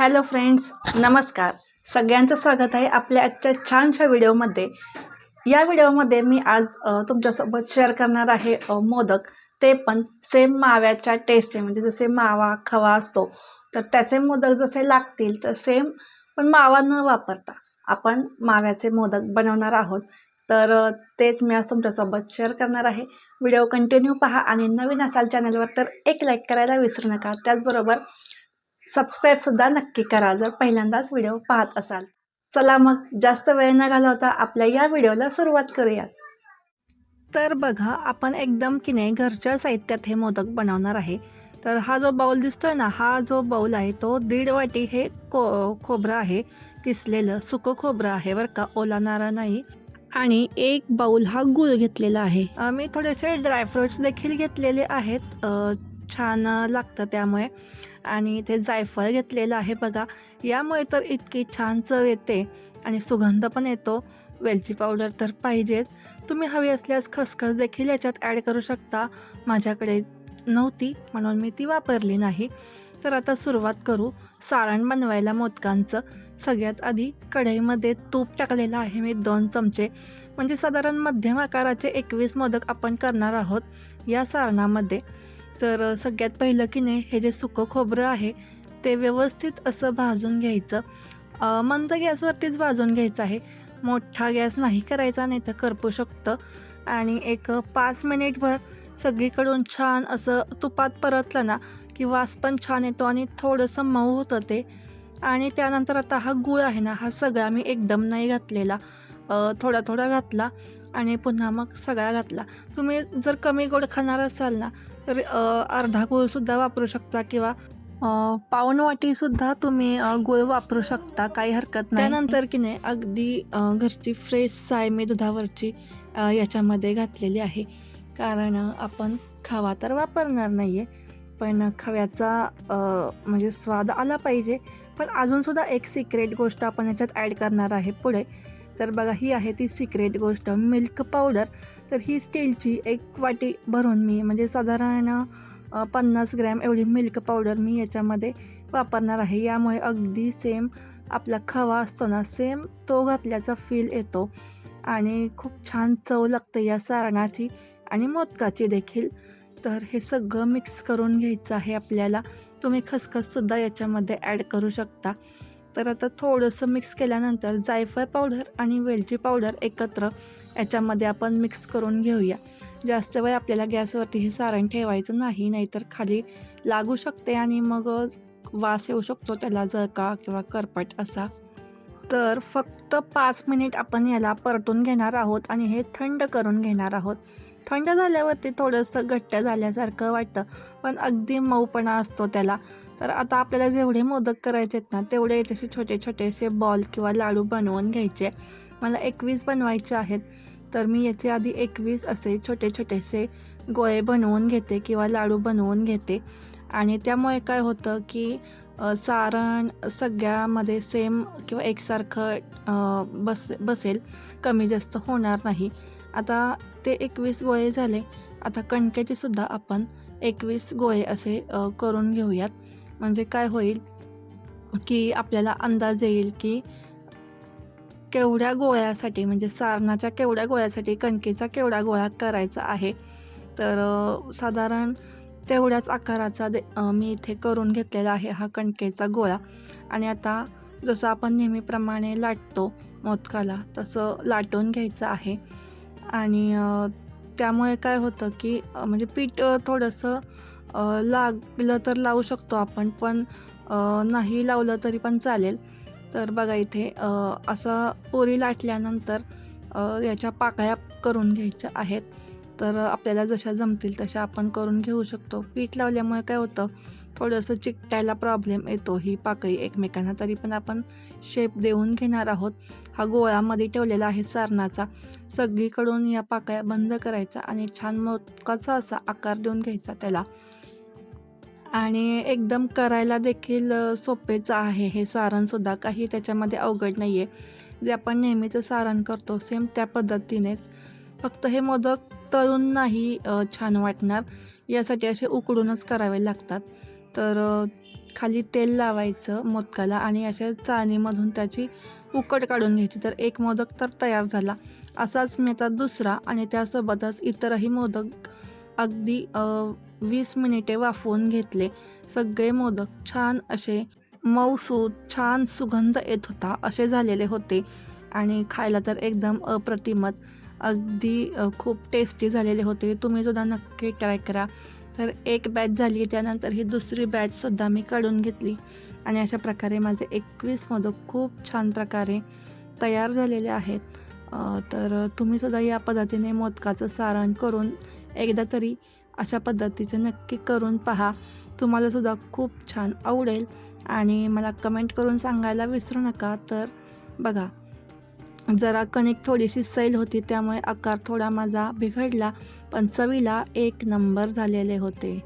Hello friends नमस्कार. सगळ्यांचं स्वागत आहे आपल्या आजच्या छानशा व्हिडिओमध्ये. या व्हिडिओमध्ये मी आज तुमच्यासोबत शेअर करणार आहे मोदक. ते पण सेम माव्याच्या टेस्टने म्हणजे जसे मावा खवा असतो तर त्याचे मोदक जसे लागतील तर सेम पण मावा न वापरता आपण माव्याचे मोदक बनवणार आहोत. तर तेच मी आज तुमच्यासोबत शेअर करणार आहे. व्हिडिओ कंटिन्यू पहा आणि नवीन असाल चॅनलवर तर एक लाईक करायला विसरू नका. त्याचबरोबर सबस्क्राईबसुद्धा नक्की करा जर पहिल्यांदाच व्हिडिओ पाहत असाल. चला मग जास्त वेळ न घालवता आपल्या या व्हिडिओला सुरुवात करूयात. तर बघा आपण एकदम की नाही घरच्या साहित्यात हे मोदक बनवणार आहे. तर हा जो बाऊल दिसतोय ना हा जो बाऊल आहे तो दीड वाटी हे को खोबरं आहे किसलेलं सुकं खोबरं आहे बरं का ओला नाही. आणि एक बाऊल हा गूळ घेतलेला आहे. मी थोडेसे ड्रायफ्रुट्स देखील घेतलेले आहेत. छान लागतं त्यामुळे. आणि इथे जायफळ घेतलेलं आहे बघा. यामुळे तर इतकी छान चव येते आणि सुगंध पण येतो. वेलची पावडर तर पाहिजेच. तुम्ही हवी असल्यास खसखस देखील याच्यात ॲड करू शकता. माझ्याकडे नव्हती म्हणून मी ती वापरली नाही. तर आता सुरुवात करू. सारण बनवायला मोदकांचं. सगळ्यात आधी कढईमध्ये तूप टाकलेलं आहे मी दोन चमचे. म्हणजे साधारण मध्यम आकाराचे एकवीस मोदक आपण करणार आहोत या सारणामध्ये. तर सगळ्यात पहिलं की नाही हे जे सुकं खोबरं आहे ते व्यवस्थित असं भाजून घ्यायचं. मंद गॅसवरतीच भाजून घ्यायचं आहे. मोठा गॅस नाही करायचा नाही तर करपू शकतं. आणि एक पाच मिनिटभर सगळीकडून छान असं तुपात परतलं ना की वास पण छान येतो आणि थोडंसं मऊ होतं ते. आणि त्यानंतर आता हा गूळ आहे ना हा सगळा मी एकदम नाही घातलेला. थोडा थोडा घातला आणि पुन्हा मग सगळा घातला. तुम्ही जर कमी गोड खाणार असाल ना तर अर्धा गुळसुद्धा वापरू शकता किंवा अ, वाटीसुद्धा तुम्ही गुळ वापरू शकता काही हरकत नाही. त्यानंतर की नाही अगदी घरची फ्रेश साय मी दुधावरची याच्यामध्ये घातलेली आहे. कारण आपण खवा तर वापरणार नाही आहे पण खव्याचा म्हणजे स्वाद आला पाहिजे. पण अजूनसुद्धा एक सिक्रेट गोष्ट आपण याच्यात ॲड करणार आहे पुढे. तर बघा ही आहे ती सिक्रेट गोष्ट. मिल्क पावडर तर ही स्टीलची एक वाटी भरून मी म्हणजे साधारण पन्नास ग्रॅम एवढी मिल्क पावडर मी याच्यामध्ये वापरणार आहे. यामुळे अगदी सेम आपला खवा असतो ना सेम तो घातल्याचा फील येतो. आणि खूप छान चव लागते या सारणाची आणि मोदकाची देखील. तर हे सगळं मिक्स करून घ्यायचं आहे आपल्याला. तुम्ही खसखससुद्धा याच्यामध्ये ॲड करू शकता. तर आता थोडंसं मिक्स केल्यानंतर जायफळ पावडर आणि वेलची पावडर एकत्र याच्यामध्ये आपण मिक्स करून घेऊया. जास्त वेळ आपल्याला गॅसवरती हे सारण ठेवायचं नाही नाहीतर खाली लागू शकते आणि मग वास येऊ शकतो त्याला जळका किंवा करपट असा. तर फक्त पाच मिनिट आपण याला परतून घेणार आहोत आणि हे थंड करून घेणार आहोत. थंड झाल्यावरती थोडंसं घट्ट झाल्यासारखं वाटतं पण अगदी मऊपणा असतो त्याला. तर आता आपल्याला जेवढे मोदक करायचे आहेत ना तेवढे याच्याशी छोटे छोटेसे बॉल किंवा लाडू बनवून घ्यायचे. मला एकवीस बनवायचे आहेत. तर मी याचे आधी एकवीस असे छोटे छोटेसे गोळे बनवून घेते किंवा लाडू बनवून घेते. आणि त्यामुळे काय होतं की सारण सगळ्यामध्ये सेम किंवा एकसारखं बस बसेल. कमी जास्त होणार नाही. आता ते एकवीस गोळे झाले. आता कणकेचे सुद्धा आपण एकवीस गोळे असे करून घेऊयात. म्हणजे काय होईल की आपल्याला अंदाज येईल की केवढ्या गोळ्यासाठी म्हणजे सारणाच्या केवढ्या गोळ्यासाठी कणकेचा केवढा गोळा करायचा आहे? तर साधारण तेवढ्याच आकाराचा दे मी इथे करून घेतलेला आहे हा कणकेचा गोळा. आणि आता जसं आपण नेहमीप्रमाणे लाटतो मोदकाला तसं लाटून घ्यायचं आहे. आणि त्यामुळे काय होतं की म्हणजे पीठ थोडंसं लागलं तर लावू शकतो आपण पण नाही लावलं तरी पण चालेल. तर बघा इथे असं पोरी लाटल्यानंतर याच्या पाकळ्या करून घ्यायच्या आहेत. तर आपल्याला जशा जमतील तशा आपण करून घेऊ शकतो. पीठ लावल्यामुळे काय होतं थोडंसं चिकटायला प्रॉब्लेम येतो ही पाकळी एकमेकांना. तरी पण आपण शेप देऊन घेणार आहोत. हा गोळामध्ये ठेवलेला आहे सारणाचा. सगळीकडून या पाकळ्या बंद करायचा आणि छान मोदकाचा असा आकार देऊन घ्यायचा त्याला. आणि एकदम करायला देखील सोपेच आहे हे सारणसुद्धा काही त्याच्यामध्ये अवघड नाही आहे जे आपण नेहमीचं सारण करतो सेम त्या पद्धतीनेच. फक्त हे मोदक तळून नाही छान वाटणार. यासाठी असे उकडूनच करावे लागतात. तर खाली तेल लावायचं मोदकाला आणि अशा चाळणीमधून त्याची उकड काढून घ्यायची. तर एक मोदक तर तयार झाला. असाच मी आता दुसरा आणि त्यासोबतच इतरही मोदक अगदी वीस मिनिटे वाफवून घेतले. सगळे मोदक छान असे मऊसूद छान सुगंध येत होता असे झालेले होते. आणि खायला तर एकदम अप्रतिमच अगदी खूप टेस्टी झालेले होते. तुम्ही सुद्धा नक्की ट्राय करा. तर एक बॅच झाली त्यानंतर ही दुसरी बॅचसुद्धा मी काढून घेतली. आणि अशा प्रकारे माझे एकवीस मोदक खूप छान प्रकारे तयार झालेले आहेत. तर तुम्हीसुद्धा या पद्धतीने मोदकाचं सारण करून एकदा तरी अशा पद्धतीचं नक्की करून पहा. तुम्हालासुद्धा खूप छान आवडेल आणि मला कमेंट करून सांगायला विसरू नका. तर बघा जरा कणिक थोडीशी सैल होती त्यामुळे आकार थोडा माझा बिघडला पण चवीला एक नंबर झालेले होते.